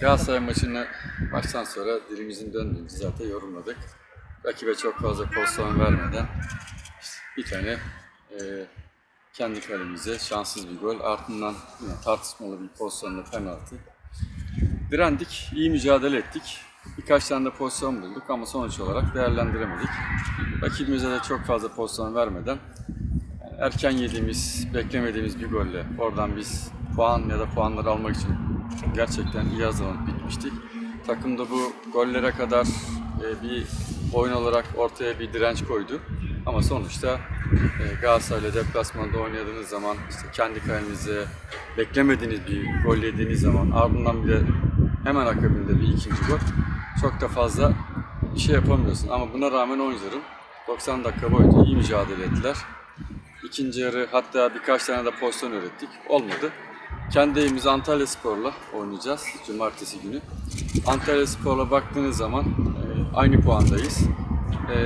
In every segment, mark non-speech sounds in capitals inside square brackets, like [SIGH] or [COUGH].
Galatasaray maçını baştan sonra dilimizin döndüğünde zaten yorumladık. Rakibe çok fazla pozisyon vermeden bir tane e, kendi kalemize şanssız bir gol. Ardından yine tartışmalı bir pozisyonla penaltı. Direndik, iyi mücadele ettik. Birkaç tane de pozisyon bulduk ama sonuç olarak değerlendiremedik. Rakibimize de çok fazla pozisyon vermeden erken yediğimiz, beklemediğimiz bir golle oradan biz puan ya da puanları almak için gerçekten iyi hazırlanıp bitmiştik. Takım da bu gollere kadar e, bir oyun olarak ortaya bir direnç koydu. Ama sonuçta e, Galatasaray'la deplasmanda oynadığınız zaman işte kendi kalenize beklemediğiniz bir gol yediğiniz zaman ardından bir de hemen akabinde bir ikinci gol çok da fazla bir şey yapamıyorsun. Ama buna rağmen oyuncularım 90 dakika boyunca iyi mücadele ettiler. İkinci yarı hatta birkaç tane de pozisyon ürettik. Olmadı. Kendi evimiz Antalya Spor'la oynayacağız cumartesi günü. Antalya Spor'la baktığınız zaman e, aynı puandayız. E,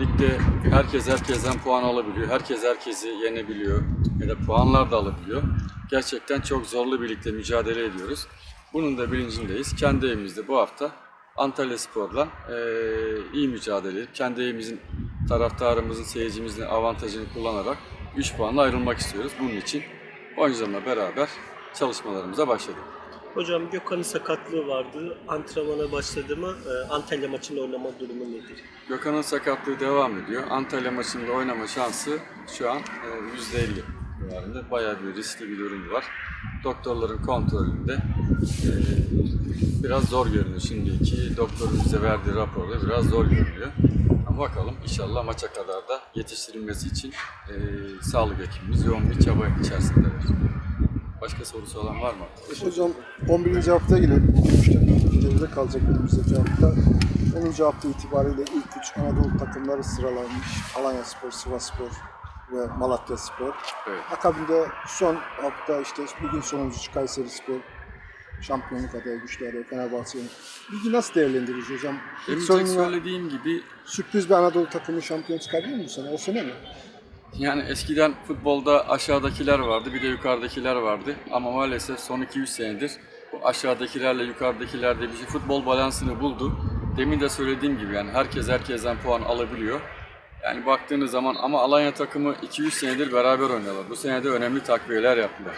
ligde herkes herkesten puan alabiliyor. Herkes herkesi yenebiliyor. Ya da puanlar da alabiliyor. Gerçekten çok zorlu birlikte mücadele ediyoruz. Bunun da bilincindeyiz. Kendi evimizde bu hafta Antalya Spor'la e, iyi mücadele edip kendi evimizin taraftarımızın, seyircimizin avantajını kullanarak 3 puanla ayrılmak istiyoruz. Bunun için oyuncularımla beraber çalışmalarımıza başladık. Hocam Gökhan'ın sakatlığı vardı. Antrenmana başladı mı? Ee, Antalya maçında oynama durumu nedir? Gökhan'ın sakatlığı devam ediyor. Antalya maçında oynama şansı şu an e, %50 civarında. Bayağı bir riskli bir durum var. Doktorların kontrolünde e, biraz zor görünüyor şimdiki. Doktorun bize verdiği raporda biraz zor görünüyor. Ama bakalım inşallah maça kadar da yetiştirilmesi için e, sağlık ekibimiz yoğun bir çaba içerisindeler. Başka sorusu olan var mı? Hocam 11. haftaya gelelim. Geride kalacak önümüzdeki hafta. 10. hafta itibariyle ilk üç Anadolu takımları sıralanmış. Alanya Spor, Sivas Spor ve Malatya Spor. Evet. Akabinde son hafta işte ligin sonuncusu Kayseri Spor şampiyonluk adayı güçleri Fenerbahçe. Ligi nasıl değerlendiririz hocam? Demin tek söylediğim gibi sürpriz bir Anadolu takımı şampiyon çıkabiliyor mu bu sene? O sene mi? Yani eskiden futbolda aşağıdakiler vardı bir de yukarıdakiler vardı ama maalesef son 2-3 senedir bu aşağıdakilerle yukarıdakiler de şey futbol balansını buldu. Demin de söylediğim gibi yani herkes herkesten puan alabiliyor. Yani baktığınız zaman ama Alanya takımı 2-3 senedir beraber oynuyorlar. Bu sene de önemli takviyeler yaptılar.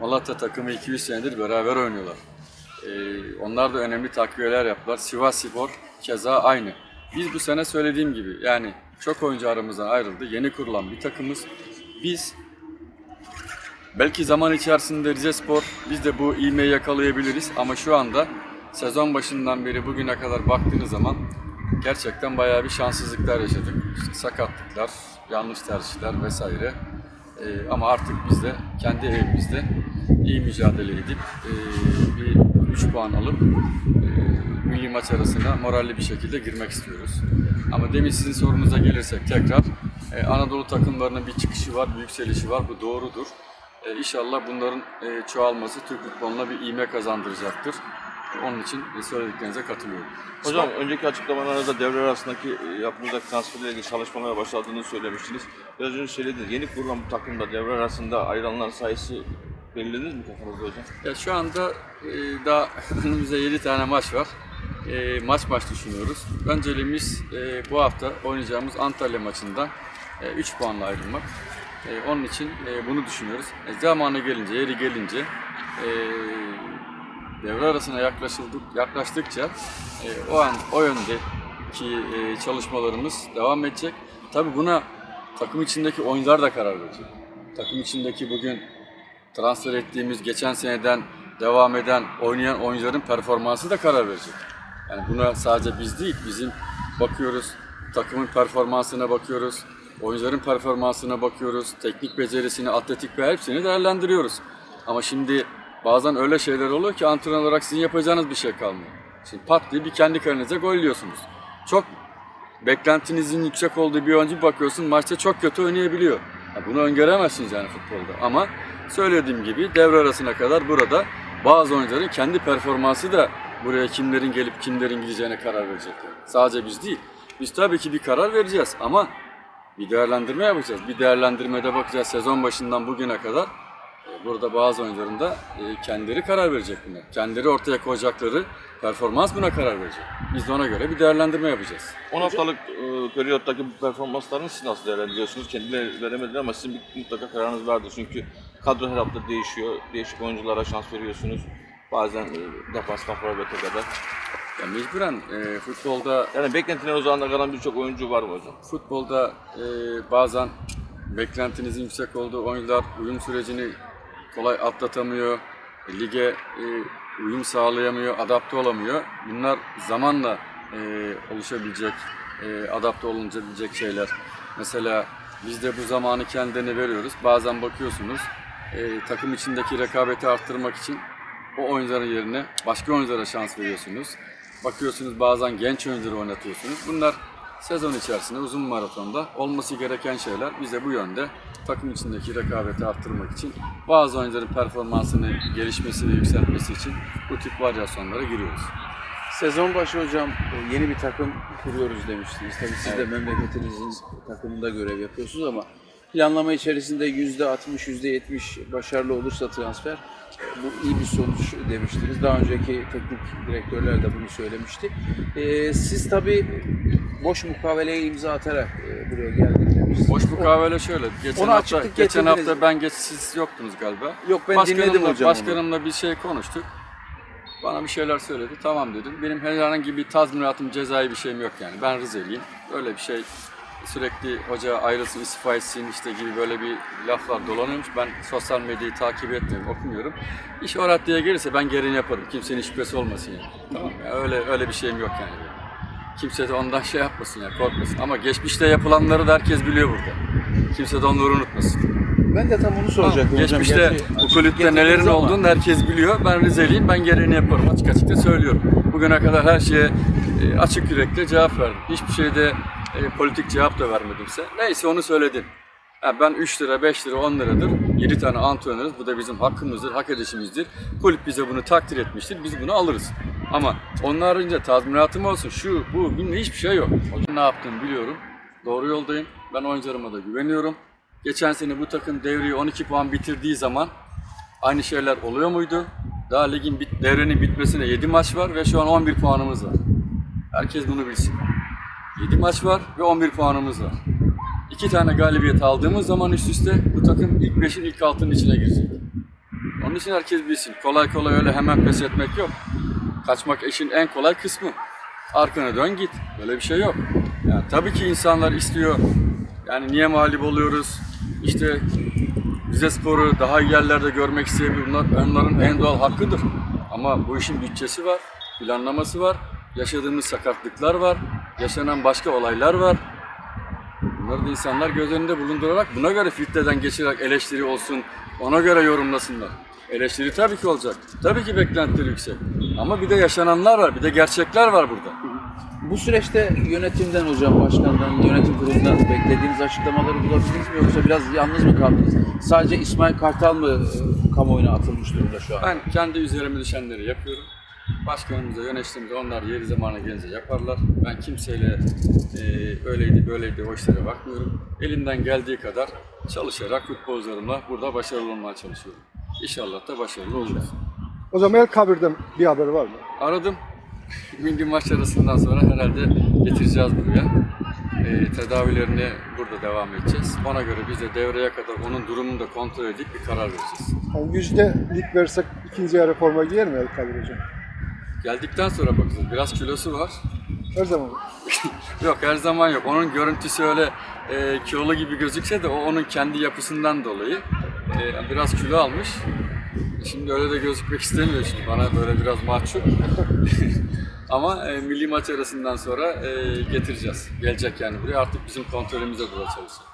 Malatya takımı 2-3 senedir beraber oynuyorlar. Ee, onlar da önemli takviyeler yaptılar. Sivas Spor keza aynı. Biz bu sene söylediğim gibi yani çok oyuncu aramızdan ayrıldı. Yeni kurulan bir takımız. Biz belki zaman içerisinde Rize Spor biz de bu ivmeyi yakalayabiliriz ama şu anda sezon başından beri bugüne kadar baktığınız zaman gerçekten bayağı bir şanssızlıklar yaşadık. İşte sakatlıklar, yanlış tercihler vesaire. Ee, ama artık biz de kendi evimizde iyi mücadele edip e, bir 3 puan alıp e, milli maç arasına moralli bir şekilde girmek istiyoruz. Ama demin sizin sorunuza gelirsek tekrar e, Anadolu takımlarının bir çıkışı var, bir yükselişi var. Bu doğrudur. E, inşallah bunların e, çoğalması Türk futboluna bir ivme kazandıracaktır. Onun için söylediklerinize katılıyorum. Hocam önceki açıklamalarınızda devre arasındaki e, yapılacak transferle ilgili çalışmalara başladığını söylemiştiniz. Biraz önce söylediniz. Yeni kurulan bu takımda devre arasında ayrılanların sayısı belirlediniz mi kafanızda hocam? Ya şu anda e, daha [LAUGHS] önümüzde 7 tane maç var. E, maç maç düşünüyoruz. Önceliğimiz e, bu hafta oynayacağımız Antalya maçından 3 puanla ayrılmak. E, onun için e, bunu düşünüyoruz. E, zamanı gelince, yeri gelince e, devre arasına yaklaşıldık, yaklaştıkça e, o an o yöndeki e, çalışmalarımız devam edecek. Tabii buna takım içindeki oyuncular da karar verecek. Takım içindeki bugün transfer ettiğimiz geçen seneden devam eden oynayan oyuncuların performansı da karar verecek. Yani buna sadece biz değil, bizim bakıyoruz, takımın performansına bakıyoruz, oyuncuların performansına bakıyoruz, teknik becerisini, atletik ve hepsini değerlendiriyoruz. Ama şimdi bazen öyle şeyler oluyor ki antrenör olarak sizin yapacağınız bir şey kalmıyor. Şimdi pat diye bir kendi kalenize gol yiyorsunuz. Çok beklentinizin yüksek olduğu bir oyuncu bakıyorsun maçta çok kötü oynayabiliyor. Ya bunu öngöremezsiniz yani futbolda. Ama söylediğim gibi devre arasına kadar burada bazı oyuncuların kendi performansı da buraya kimlerin gelip kimlerin gideceğine karar verecekler. Sadece biz değil. Biz tabii ki bir karar vereceğiz ama bir değerlendirme yapacağız. Bir değerlendirmede bakacağız sezon başından bugüne kadar Burada bazı oyuncuların da e, kendileri karar verecek buna. Kendileri ortaya koyacakları performans buna karar verecek. Biz de ona göre bir değerlendirme yapacağız. 10 haftalık e, periyottaki bu performanslarını siz nasıl değerlendiriyorsunuz? Kendileri veremediler ama sizin bir mutlaka kararınız vardır. Çünkü kadro her hafta değişiyor. Değişik oyunculara şans veriyorsunuz. Bazen e, defanstan forvete kadar. Ya mecburen e, futbolda Yani beklentilerin uzağında kalan birçok oyuncu var mı hocam? futbolda e, bazen beklentinizin yüksek olduğu oyuncular uyum sürecini kolay atlatamıyor, e, lige e, uyum sağlayamıyor, adapte olamıyor. Bunlar zamanla e, oluşabilecek, adapte olunabilecek şeyler. Mesela biz de bu zamanı kendine veriyoruz. Bazen bakıyorsunuz takım içindeki rekabeti arttırmak için o oyuncuların yerine başka oyunculara şans veriyorsunuz. Bakıyorsunuz bazen genç oyuncuları oynatıyorsunuz. Bunlar sezon içerisinde uzun maratonda olması gereken şeyler. Biz de bu yönde takım içindeki rekabeti arttırmak için bazı oyuncuların performansını gelişmesi ve yükseltmesi için bu tip varyasyonlara giriyoruz. Sezon başı hocam e, yeni bir takım kuruyoruz demiştiniz. Tabii siz de memleketinizin takımında görev yapıyorsunuz ama planlama içerisinde %60, %70 başarılı olursa transfer bu iyi bir sonuç demiştiniz. Daha önceki teknik direktörler de bunu söylemişti. E, siz tabii boş mukaveleye imza atarak e, buraya geldik. Boş mukavele şöyle. Geçen Onu hafta, geçen getirdiniz. hafta ben geç siz yoktunuz galiba. Yok ben dinledim hocam onu. Başkanımla bir şey konuştuk. Bana bir şeyler söyledi. Tamam dedim. Benim herhangi bir tazminatım, cezai bir şeyim yok yani. Ben Rizeliyim. Öyle bir şey sürekli hoca ayrılsın, istifa etsin işte gibi böyle bir laflar dolanıyormuş. Ben sosyal medyayı takip etmiyorum, okumuyorum. İş o raddeye gelirse ben gereğini yaparım. Kimsenin şüphesi olmasın yani. Tamam ya öyle öyle bir şeyim yok yani. Kimse de ondan şey yapmasın ya, korkmasın. Ama geçmişte yapılanları da herkes biliyor burada. Kimse de onları unutmasın. Ben de tam onu soracaktım hocam. Geçmişte Gerçi bu kulüpte nelerin ama- olduğunu herkes biliyor. Ben Rizeliyim, ben gereğini yaparım. Açık açık da söylüyorum. Bugüne kadar her şeye e, açık yürekle cevap verdim. Hiçbir şeyde e, politik cevap da vermedimse. Neyse onu söyledim. Ha, ben 3 lira, 5 lira, 10 liradır. 7 tane antrenörüz. Bu da bizim hakkımızdır, hak edişimizdir. Kulüp bize bunu takdir etmiştir. Biz bunu alırız. Ama onun haricinde tazminatım olsun, şu, bu, bilmem hiçbir şey yok. Hocam ne yaptığımı biliyorum. Doğru yoldayım. Ben oyuncularıma da güveniyorum. Geçen sene bu takım devreyi 12 puan bitirdiği zaman aynı şeyler oluyor muydu? Daha ligin bit, devrenin bitmesine 7 maç var ve şu an 11 puanımız var. Herkes bunu bilsin. 7 maç var ve 11 puanımız var. İki tane galibiyet aldığımız zaman üst üste bu takım ilk 5'in ilk 6'nın içine girecek. Onun için herkes bilsin. Kolay kolay öyle hemen pes etmek yok. Kaçmak işin en kolay kısmı. Arkana dön git. Böyle bir şey yok. Yani tabii ki insanlar istiyor. Yani niye mağlup oluyoruz? İşte Rize Spor'u daha iyi yerlerde görmek isteyebilir. Bunlar onların en doğal hakkıdır. Ama bu işin bütçesi var, planlaması var, yaşadığımız sakatlıklar var, yaşanan başka olaylar var. Bunları da insanlar göz önünde bulundurarak buna göre filtreden geçirerek eleştiri olsun, ona göre yorumlasınlar. Eleştiri tabii ki olacak. Tabii ki beklentileri yüksek. Ama bir de yaşananlar var, bir de gerçekler var burada. Bu süreçte yönetimden hocam, başkandan, yönetim kurulundan beklediğiniz açıklamaları bulabildiniz mi yoksa biraz yalnız mı kaldınız? Sadece İsmail Kartal mı e, kamuoyuna atılmış durumda şu an? Ben kendi üzerime düşenleri yapıyorum. Başkanımıza, yönetimimize onlar yeri zamanı gelince yaparlar. Ben kimseyle e, öyleydi böyleydi o işlere bakmıyorum. Elimden geldiği kadar çalışarak futbolcularımla burada başarılı olmaya çalışıyorum. İnşallah da başarılı olacağız. Hocam El Kabir'den bir haber var mı? Aradım. [LAUGHS] Milli maç arasından sonra herhalde getireceğiz buraya. E, tedavilerini burada devam edeceğiz. Ona göre biz de devreye kadar onun durumunu da kontrol edip bir karar vereceğiz. Yani yüzde lig versek ikinci yarı forma giyer mi El Kabir hocam? Geldikten sonra bakacağız. Biraz kilosu var. Her zaman. [LAUGHS] Yok her zaman yok. Onun görüntüsü öyle e, kilolu gibi gözükse de o onun kendi yapısından dolayı e, biraz kilo almış. Şimdi öyle de gözükmek istemiyor şimdi. Bana böyle biraz mahcup. [LAUGHS] Ama e, milli maç arasından sonra e, getireceğiz. Gelecek yani buraya artık bizim kontrolümüzde duracak.